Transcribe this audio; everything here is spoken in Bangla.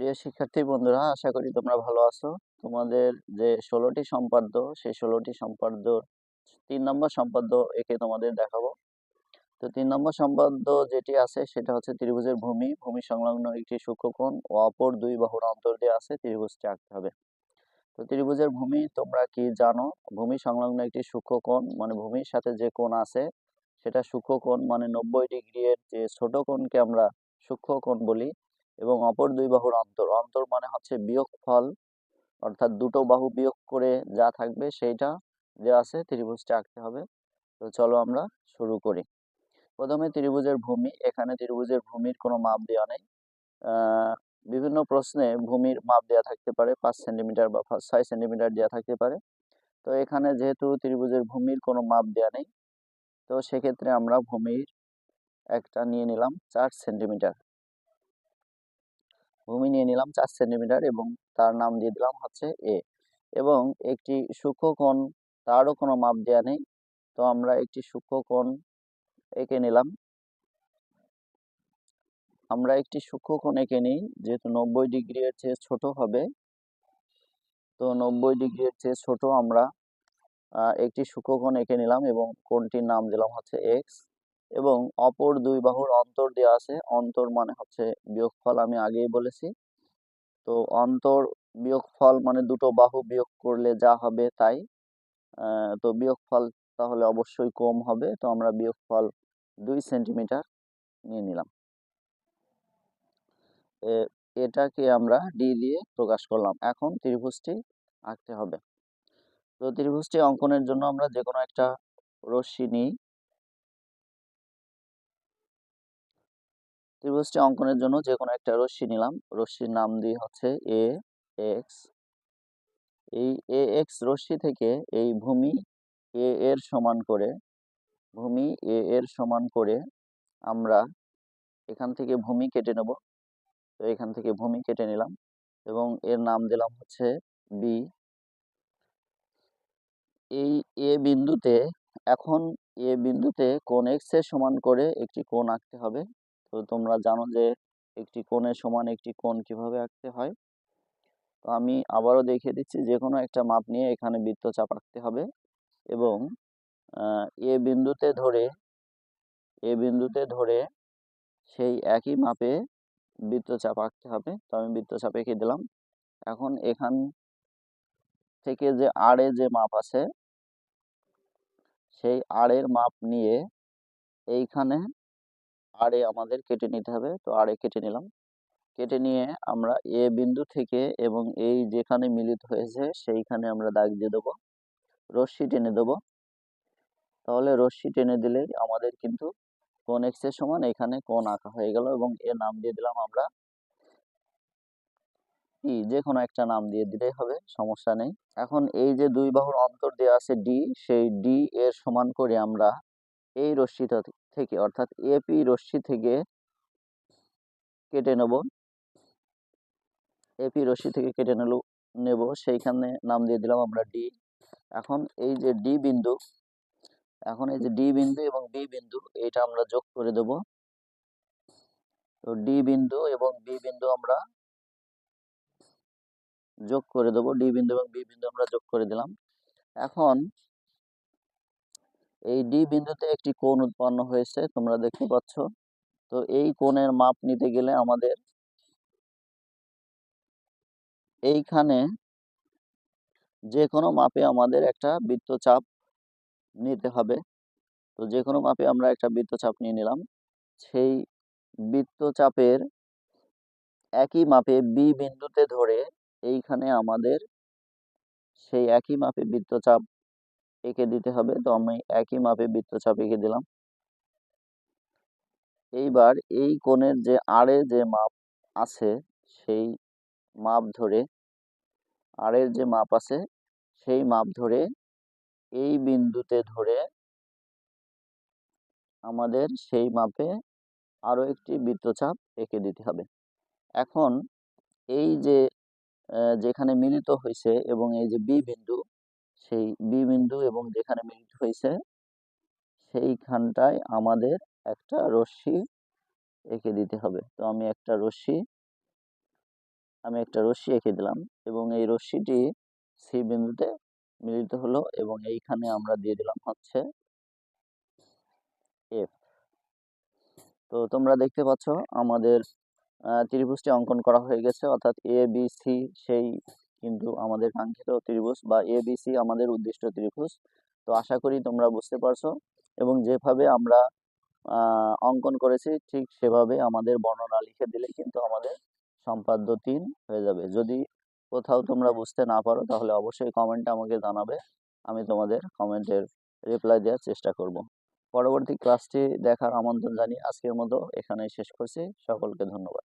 প্রিয় শিক্ষার্থী বন্ধুরা, আশা করি তোমরা ভালো আছো। তোমাদের যে ষোলোটি সম্পাদ্য, সেই ষোলোটি সম্পাদ্য তিন নম্বর সম্পাদ্য একে তোমাদের দেখাবো। তো তিন নম্বর সম্পাদ্য যেটি আছে, সেটা হচ্ছে ত্রিভুজের ভূমি। ভূমি সংলগ্ন একটি সূক্ষ্মকোণ ও অপর দুই বাহুর অন্তর দিয়ে আছে ত্রিভুজটি আঁকতে হবে। তো ত্রিভুজের ভূমি তোমরা কি জানো? ভূমি সংলগ্ন একটি সূক্ষ্মকোণ মানে ভূমির সাথে যে কোণ আছে, সেটা সূক্ষ্মকোণ মানে নব্বই ডিগ্রি এর যে ছোট কোণকে আমরা সূক্ষ্মকোণ বলি এবং অপর দুই বাহুর অন্তর। অন্তর মানে হচ্ছে বিয়োগ ফল অর্থাৎ দুটো বাহু বিয়োগ করে যা থাকবে সেইটা যে আছে, ত্রিভুজটা আঁকতে হবে। তো চলো আমরা শুরু করি। প্রথমে ত্রিভুজের ভূমি, এখানে ত্রিভুজের ভূমির কোনো মাপ দেওয়া নেই। বিভিন্ন প্রশ্নে ভূমির মাপ দেওয়া থাকতে পারে, পাঁচ সেন্টিমিটার বা ছয় সেন্টিমিটার দেওয়া থাকতে পারে। তো এখানে যেহেতু ত্রিভুজের ভূমির কোনো মাপ দেওয়া নেই, তো সেক্ষেত্রে আমরা ভূমির একটা নিয়ে নিলাম চার সেন্টিমিটার। ভূমি নিয়ে নিলাম চার সেন্টিমিটার এবং তার নাম দিয়ে দিলাম হচ্ছে এ এবং একটি সূক্ষ্মকোণ তারও কোনো মাপ দেওয়া নেই। তো আমরা একটি সূক্ষ্মকোণ এঁকে নিলাম। আমরা একটি সূক্ষ্মকোণ এঁকে নিই, যেহেতু নব্বই ডিগ্রি এর চেয়ে ছোট হবে। তো নব্বই ডিগ্রি এর চেয়ে ছোট আমরা একটি সূক্ষ্মকোণ এঁকে নিলাম এবং কোণটির নাম দিলাম হচ্ছে এক্স এবং অপর দুই বাহুর অন্তর দেওয়া আছে। অন্তর মানে হচ্ছে বিয়োগফল আমি আগেই বলেছি। তো অন্তর বিয়োগফল মানে দুটো বাহু বিয়োগ করলে যা হবে তাই। তো বিয়োগফল তাহলে অবশ্যই কম হবে। তো আমরা বিয়োগফল দুই সেন্টিমিটার নিয়ে নিলাম। এটাকে আমরা ডি দিয়ে প্রকাশ করলাম। এখন ত্রিভুজটি আঁকতে হবে। তো ত্রিভুজটি অঙ্কনের জন্য আমরা যে কোনো একটা রশ্মি নিই। ত্রিভুজটি অঙ্কনের জন্য যে কোনো একটা রশ্মি নিলাম। রশ্মির নাম দিয়ে হচ্ছে এ এক্স এই এ এক্স রশ্মি থেকে এই ভূমি এ এর সমান করে, ভূমি এ এর সমান করে আমরা এখান থেকে ভূমি কেটে নেব। তো এখান থেকে ভূমি কেটে নিলাম এবং এর নাম দিলাম হচ্ছে বি এই এ বিন্দুতে এখন এ বিন্দুতে কোন এক্সের সমান করে একটি কোণ আঁকতে হবে। তো তোমরা জানো যে একটি কোণের সমান একটি কোণ কীভাবে আঁকতে হয়। তো আমি আবারও দেখিয়ে দিচ্ছি যে কোনো একটা মাপ নিয়ে এখানে বৃত্তচাপ আঁকতে হবে এবং এ বিন্দুতে ধরে, এ বিন্দুতে ধরে সেই একই মাপে বৃত্তচাপ আঁকতে হবে। তো আমি বৃত্তচাপ এঁকে দিলাম। এখন এখান থেকে যে আড়ে যে মাপ আছে, সেই আড়ের মাপ নিয়ে এইখানে আড়ে আমাদের কেটে নিতে হবে। তো আড়ে কেটে নিলাম। কেটে নিয়ে আমরা এ বিন্দু থেকে এবং এই যেখানে মিলিত হয়েছে সেইখানে আমরা দাগ দিয়ে দেবো। রশ্মি টেনে দেবো। তাহলে রশ্মি টেনে দিলেই আমাদের কিন্তু কোন এক্সের সমান এখানে কোন আঁকা হয়ে গেল এবং এর নাম দিয়ে দিলাম আমরা ই যে কোনো একটা নাম দিয়ে দিলেই হবে, সমস্যা নেই। এখন এই যে দুই বাহুর অন্তর দেওয়া আছে ডি সেই ডি এর সমান করে আমরা এই রশ্মিটা থেকে, অর্থাৎ এপি রশ্মি থেকে কেটে নেব। এপি রশ্মি থেকে কেটে নিল, নেব। সেইখানে নাম দিয়ে দিলাম আমরা ডি এখন এই যে ডি বিন্দু, এখন এই যে ডি বিন্দু এবং বি বিন্দু এটা আমরা যোগ করে দেব। তো ডি বিন্দু এবং বি বিন্দু আমরা যোগ করে দেব। ডি বিন্দু এবং বি বিন্দু আমরা যোগ করে দিলাম। এখন এই ডি বিন্দুতে একটি কোণ উৎপন্ন হয়েছে, তোমরা দেখতে পাচ্ছ। তো এই কোণের মাপ নিতে গেলে আমাদের এইখানে যে কোনো মাপে আমাদের একটা বৃত্তচাপ নিতে হবে। তো যে কোনো মাপে আমরা একটা বৃত্তচাপ নিয়ে নিলাম। সেই বৃত্তচাপের একই মাপে বি বিন্দুতে ধরে এইখানে আমাদের সেই একই মাপে বৃত্তচাপ এঁকে দিতে হবে। তো আমি একই মাপে বৃত্তচাপ এঁকে দিলাম। এইবার এই কোণের যে আড়ে যে মাপ আছে, সেই মাপ ধরে আড়ের যে মাপ আছে, সেই মাপ ধরে এই বিন্দুতে ধরে আমাদের সেই মাপে আরও একটি বৃত্তচাপ এঁকে দিতে হবে। এখন এই যে যেখানে মিলিত হয়েছে এবং এই যে বি বিন্দু সেই বি বিন্দু এবং যেখানে মিলিত হয়েছে, সেইখানটায় আমাদের একটা রশ্মি এঁকে দিতে হবে। তো আমি একটা রশ্মি, আমি একটা রশ্মি এঁকে দিলাম এবং এই রশ্মিটি সি বিন্দুতে মিলিত হলো এবং এইখানে আমরা দিয়ে দিলাম হচ্ছে এফ তো তোমরা দেখতে পাচ্ছ আমাদের ত্রিভুজটি অঙ্কন করা হয়ে গেছে, অর্থাৎ এ বি সি সেই কিন্তু আমাদের কাঙ্ক্ষিত ত্রিভুজ বা এ বি আমাদের উদ্দিষ্ট ত্রিভুজ। তো আশা করি তোমরা বুঝতে পারছ এবং যেভাবে আমরা অঙ্কন করেছি ঠিক সেভাবে আমাদের বর্ণনা লিখে দিলে কিন্তু আমাদের সম্পাদ্য তিন হয়ে যাবে। যদি কোথাও তোমরা বুঝতে না পারো তাহলে অবশ্যই কমেন্টে আমাকে জানাবে, আমি তোমাদের কমেন্টের রিপ্লাই দেওয়ার চেষ্টা করব। পরবর্তী ক্লাসটি দেখার আমন্ত্রণ জানিয়ে আজকের মতো এখানেই শেষ করছি। সকলকে ধন্যবাদ।